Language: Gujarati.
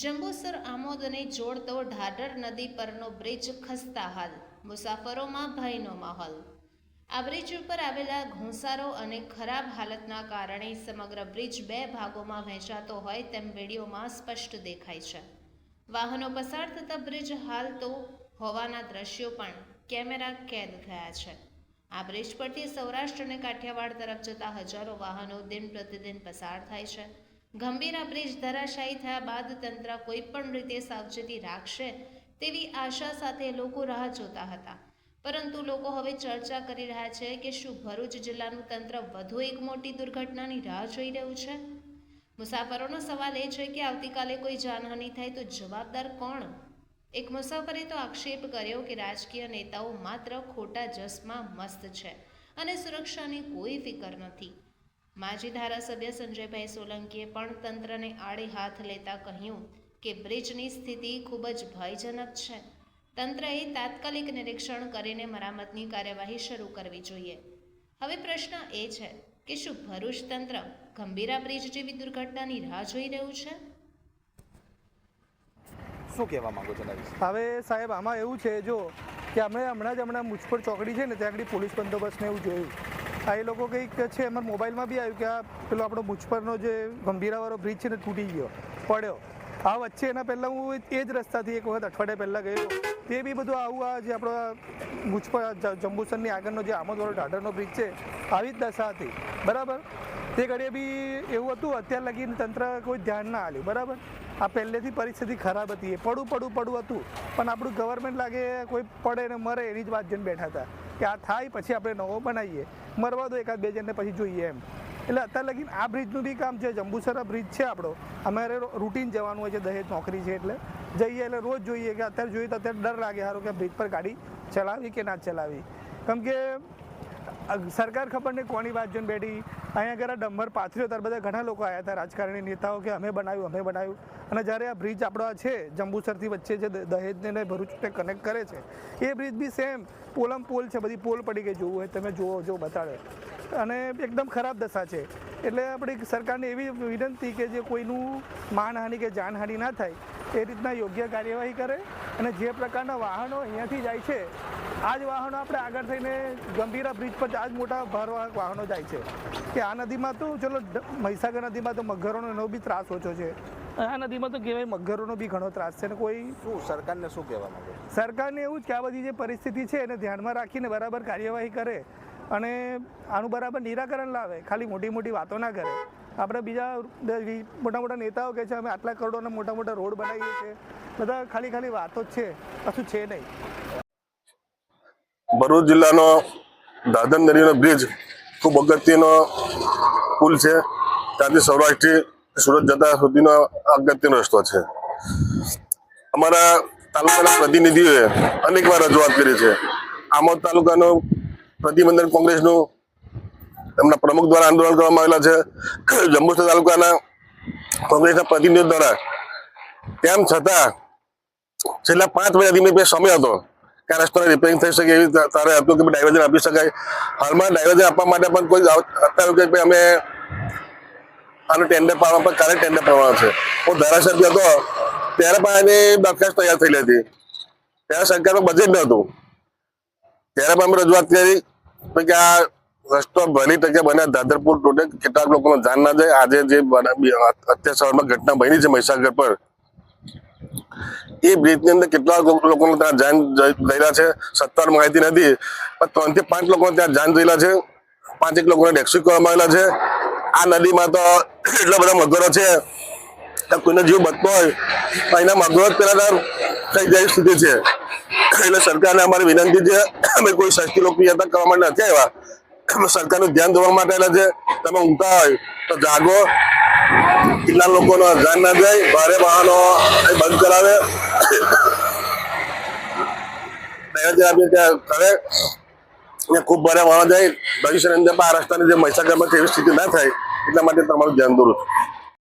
જંબુસર આમોદને જોડતો ઢાઢર નદી પરનો બ્રિજ ખસ્તા હાલ, મુસાફરોમાં ભયનો માહોલ. આ બ્રિજ ઉપર આવેલા ઘોંસારો અને ખરાબ હાલતના કારણે સમગ્ર બ્રિજ બે ભાગોમાં વહેંચાતો હોય તેમ વિડીયોમાં સ્પષ્ટ દેખાય છે. વાહનો પસાર થતા બ્રિજ હાલ તો હોવાના દ્રશ્યો પણ કેમેરા કેદ થયા છે. આ બ્રિજ પરથી સૌરાષ્ટ્ર અને કાઠિયાવાડ તરફ જતા હજારો વાહનો દિન પ્રતિદિન પસાર થાય છે. ગંભીરા બ્રિજ ધરાશાયી થયા બાદ તંત્ર કોઈ પણ રીતે સાવચેતી રાખશે તેવી આશા સાથે લોકો રાહ જોતા હતા. પરંતુ લોકો હવે ચર્ચા કરી રહ્યા છે કે શું ભરૂચ જિલ્લાનું તંત્ર વધુ એક મોટી દુર્ઘટનાની રાહ જોઈ રહ્યું છે? મુસાફરોનો સવાલ એ છે કે આવતીકાલે કોઈ જાનહાનિ થાય તો જવાબદાર કોણ? એક મુસાફરે તો આક્ષેપ કર્યો કે રાજકીય નેતાઓ માત્ર ખોટા જસમાં મસ્ત છે અને સુરક્ષાની કોઈ ફિકર નથી. માજી ધારાસભ્ય સંજયભાઈ સોલંકીએ પણ તંત્રને આડે હાથ લેતા કહ્યું કે બ્રિજની સ્થિતિ ખૂબ જ ભયજનક છે. તંત્રએ તાત્કાલિક નિરીક્ષણ કરીને મરામતની કાર્યવાહી શરૂ કરવી જોઈએ. હવે પ્રશ્ન એ છે કે શું ભરૂચ તંત્ર ગંભીરા બ્રિજ જેવી દુર્ઘટનાની રાહ જોઈ રહ્યું છે? શું કહેવા માંગો છો હવે સાહેબ આમાં એવું છે જો કે અમે હમણાં જ હમણાં મુજપર ચોકડી છે ને ત્યાં આગળ પોલીસ બંદોબસ્તને એવું જોયું. આ એ લોકો કંઈક છે અમારા મોબાઈલમાં બી આવ્યું કે આ પેલો આપણો મુજપરનો જે ગંભીરાવાળો બ્રિજ છે ને તૂટી ગયો, પડ્યો. આ વચ્ચે એના પહેલાં હું એ જ રસ્તાથી એક વખત અઠવાડિયા પહેલાં ગયો. તે બી બધું આવું આ જે આપણો મુજપર જંબુસરની આગળનો જે આમોદવાળો ઢાઢરનો બ્રિજ છે, આવી જ દશા હતી. બરાબર? તે ઘડીએ બી એવું હતું, અત્યાર લગીને તંત્ર કોઈ ધ્યાન ના આલ્યું બરાબર? આ પહેલેથી પરિસ્થિતિ ખરાબ હતી. એ પડું પડું પડું હતું. પણ આપણું ગવર્મેન્ટ લાગે કોઈ પડે ને મરે એની જ વાત જઈને બેઠા હતા. કે આ થાય પછી આપણે નવો બનાવીએ. મરવા દો એકાદ બે જણને પછી જોઈએ એમ. એટલે અત્યારે લગીન આ બ્રિજનું બી કામ છે, જંબુસરા બ્રિજ છે આપણો. અમારે રૂટીન જવાનું હોય છે, દહેજ નોકરી છે એટલે. જઈએ એટલે રોજ જોઈએ કે અત્યારે જોઈએ તો અત્યારે ડર લાગે સારું કે બ્રિજ પર ગાડી ચલાવી કે ના ચલાવી. કેમ કે સરકાર ખબર નહીં કોની વાત જોઈને બેઠી. અહીંયા આગળ આ ડમ્બર પાથર્યો, ત્યારે બધા ઘણા લોકો આવ્યા હતા, રાજકારણી નેતાઓ કે અમે બનાવ્યું અમે બનાવ્યું. અને જ્યારે આ બ્રિજ આપણો છે, જંબુસરથી વચ્ચે જે દહેજને ભરૂચને કનેક્ટ કરે છે, એ બ્રિજ બી સેમ પોલમ પોલ છે, બધી પોલ પડી ગઈ, જોવું હોય તમે જુઓ, જો બતાડે. અને એકદમ ખરાબ દશા છે. એટલે આપણી સરકારને એવી વિનંતી કે જે કોઈનું માનહાનિ કે જાનહાનિ ના થાય, એ રીતના યોગ્ય કાર્યવાહી કરે. અને જે પ્રકારના વાહનો અહીંયાથી જાય છે આ જ વાહનો આપણે આગળ થઈને ગંભીરા બ્રિજ પર આ જ મોટા ભારવાહક વાહનો જાય છે. કે આ નદીમાં તો ચલો મહીસાગર નદીમાં તો મગરોનો એનો બી ત્રાસ ઓછો છે. આ નદીમાં તો કહેવાય મગરોનો બી ઘણો ત્રાસ છે ને કોઈ શું સરકારને શું કહેવા માંગે? સરકારને એવું જ કે આ બધી જે પરિસ્થિતિ છે એને ધ્યાનમાં રાખીને બરાબર કાર્યવાહી કરે અને આનું બરાબર નિરાકરણ લાવે. ખાલી મોટી મોટી વાતો ના કરે. આપણે બીજા મોટા મોટા નેતાઓ કહે છે અમે આટલા કરોડોના મોટા મોટા રોડ બનાવીએ છીએ. બધા ખાલી ખાલી વાતો જ છે. કશું છે નહીં. ભરૂચ જિલ્લાનો દાદર નદીનો બ્રિજ ખૂબ અગત્યનો પુલ છે. ત્યાંથી સૌરાષ્ટ્રથી સુરત જતા સુધીનો અગત્યનો રસ્તો છે. અમારા તાલુકાના પ્રતિનિધિઓએ અનેક વાર રજૂઆત કરી છે. આમોદ તાલુકાનું પ્રતિબંધન કોંગ્રેસનું એમના પ્રમુખ દ્વારા આંદોલન કરવામાં આવેલા છે. જંબુસર તાલુકાના કોંગ્રેસના પ્રતિનિધિઓ દ્વારા તેમ છતાં છેલ્લા પાંચ મહિનાથી મેં સમય હતો. કે રસ્તો રિપેરિંગ થઈ શકે એવી તારે હતું કે ડાયવર્ઝન આપી શકાય. હાલમાં ડાયવર્ઝન આપવા માટે પણ કોઈ અત્યારે કે ભાઈ અમે આનું ટેન્ડર પાડવા પણ કાલે ટેન્ડર પાડવાનું છે. હું ધારાસભ્ય હતો, ત્યારે પણ એની દરખાસ્ત તૈયાર થયેલી હતી. ત્યારે સરકારનું બજેટ નહોતું. ત્યારે પણ અમે રજૂઆત કરી કે આ રસ્તો ભરી તકે બને, દાદરપુર તૂટે કેટલાક લોકોનો જાન ના જાય. આજે જે અત્યાર સવારમાં ઘટના બની છે મહીસાગર પર એ બ્રિજની અંદર કેટલા લોકો- લોકોને ત્યાં જાન ગયેલા છે? સત્તાવાર માહિતી નથી. પણ ત્રણથી પાંચ લોકો ત્યાં જાન ગયેલા છે. પાંચેક લોકોને રેસ્ક્યુ કરવામાં આવેલા છે. આ નદીમાં તો એટલા બધા મગરો છે કોઈનો જીવ બચતો હોય તો એના મગરો જ પેલા થઈ જાય સ્થિતિ છે. એટલે સરકારને અમારી વિનંતી છે, અમે કોઈ સસ્તી લોકપ્રિયતા કરવા માટે નથી આવ્યા. સરકારનું ધ્યાન દોરવા માટે આવેલા છે. તમે ઊંઘતા હોય તો જાગો. કેટલા લોકોનો ધ્યાન ના જાય, ભારે વાહનો બંધ કરાવે. ડાયરેક્ટ આપી ત્યાં કરે અને ખૂબ ભારે વાળા જાય. ભવિષ્યની અંદર આ રસ્તાની જે મહીસાગરમાં એવી સ્થિતિ ના થાય, એટલા માટે તમારું ધ્યાન દોરું